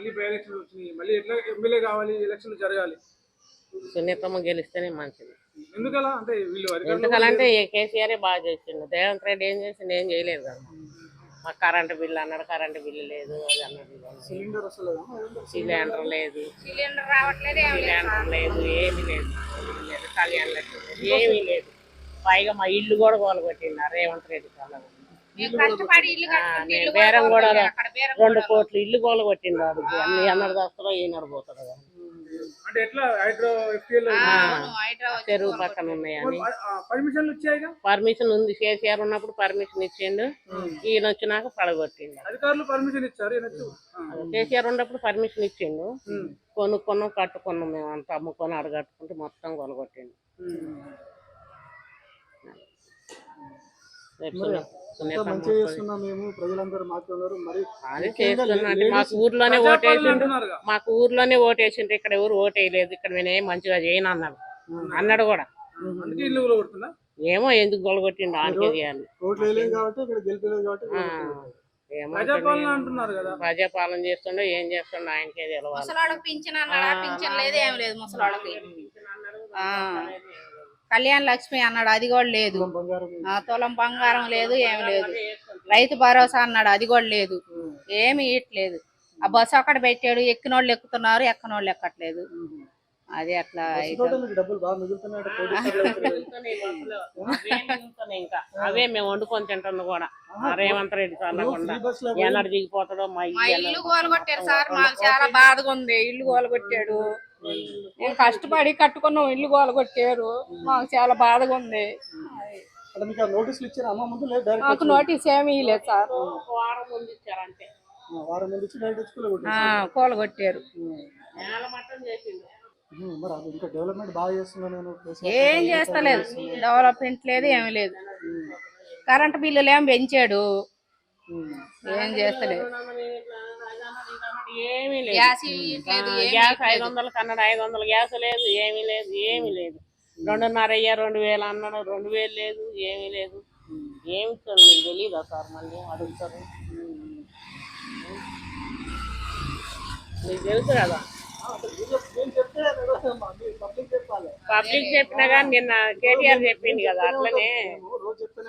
మళ్ళీ by election వచ్చినాయి మళ్ళీ ఎట్లా ఎమ్మెల్యే కావాలి ఎలక్షన్లు జరగాలి? సునీతమ్మ గెలిస్తేనే మంచిది. ఎందుకలా? అంటే వీళ్ళు ఈ కేసీఆర్ బాగా చేసిండు. రేవంత్ రెడ్డి ఏం చేసిండు? ఏం చేయలేదు కదా. మాకు కరెంటు బిల్లు అన్నాడు. కరెంటు బిల్లు లేదు అది అన్నాడు. సిలిండర్ సిలిండర్ లేదు. సిలిండర్ రావట్లేదు లేదు. సిలిండర్ లేదు ఏమీ లేదు. కళ్యాణ లక్ష్మి లేదు, ఏమీ లేదు. పైగా మా ఇల్లు కూడా కొలగొట్టిండు రేవంత్ రెడ్డి కాలం బేరం కూడా రెండు కోట్లు ఇల్లు కొలగొట్టిండు వాడు. అన్ని ఎన్నడు పోతాడు హైదరాబాద్ చెరువు పక్కన ఉన్నాయని. పర్మిషన్ ఉంది. కేసీఆర్ ఉన్నప్పుడు పర్మిషన్ ఇచ్చిండు. ఈయన వచ్చినాక పడగొట్టిండు. అధికారులు పర్మిషన్ ఇచ్చారు. కేసీఆర్ ఉన్నప్పుడు పర్మిషన్ ఇచ్చిండు. కొనుక్కున్నాం కట్టుకున్నాం మేము అంతా అమ్ముకొని అడగట్టుకుంటే మొత్తం కొలగొట్టిండు మంచిగా చేస్తున్నాం మేము ప్రజలందరూ మాకు మరి ఊర్లోనే ఓటేసిండు అంటున్నారుగా. మాకు ఊర్లోనే ఓటేసిండు ఇక్కడ ఎవరు ఓటేయలేదు ఇక్కడ నేను ఏం మంచిగా చేయను అన్నాడు. అన్నాడు కూడా. ఏమో ఎందుకు గొలగొట్టిండు ఆనకే చేయాలి. ఓట్లు వేయలేదు కాబట్టి ఇక్కడ గెలిపలేదు కాబట్టి ఆ, ఏమో ప్రజాపాలన అంటున్నారు కదా. ప్రజాపాలన చేస్తుండో ఏం చేస్తుండో ఆయనకే ముసలాళ్ళకి పింఛన్ అన్నాడా? పింఛన్ లేదు ఏం లేదు. కళ్యాణ్ లక్ష్మి అన్నాడు అది కూడా లేదు. తులం బంగారం లేదు. ఏం లేదు రైతు భరోసా అన్నాడు అది కూడా లేదు. ఏమి ఇయట్లేదు ఆ బస్సు అక్కడ పెట్టాడు ఎక్కినోళ్ళు ఎక్కుతున్నారు ఎక్కనోళ్ళు ఎక్కట్లేదు. అది అట్లా ఇంకా. అవే మేము వండుకొని తింటున్నాం కూడా. రేవంత్ రెడ్డి ఎన్నడు దిగిపోతాడో మా ఇల్లు గోలగొట్టారు సార్ మాకు చాలా బాధగా ఉంది. ఇల్లు గోలగొట్టాడు. మేము కష్టపడి కట్టుకున్నాం ఇల్లు గోలగొట్టారు మాకు చాలా బాధగా ఉంది. మీకు నోటీస్ ఏమీ లేదు సార్. కూలగొట్టారు నేల మట్టం చేసిండు. మరి అది ఇంకా డెవలప్మెంట్ బాగా చేస్తున్నా నేను కేసీఆర్ ఏం చేస్తలేదు. డెవలప్మెంట్ లేదు ఏమీ లేదు. కరెంట్ బిల్లులు ఏం పెంచాడు ఏం చేస్తలేదు. ఏమీ లేదు. గ్యాస్ ఐదు వందలు కన్నాడు ఐదు వందల గ్యాస్ లేదు. ఏమీ లేదు ఏమీ లేదు. రెండున్నర అయ్యా రెండు వేలు అన్నాడు రెండు వేలు లేదు ఏమీ లేదు. ఏమి ఇస్తారు మీకు తెలీదా సార్ మళ్ళీ అడుగుతారు? మీకు తెలుసు కదా? పబ్లిక్ చెప్పినా కానీ నిన్న కేటీఆర్ చెప్పింది కదా అట్లనే.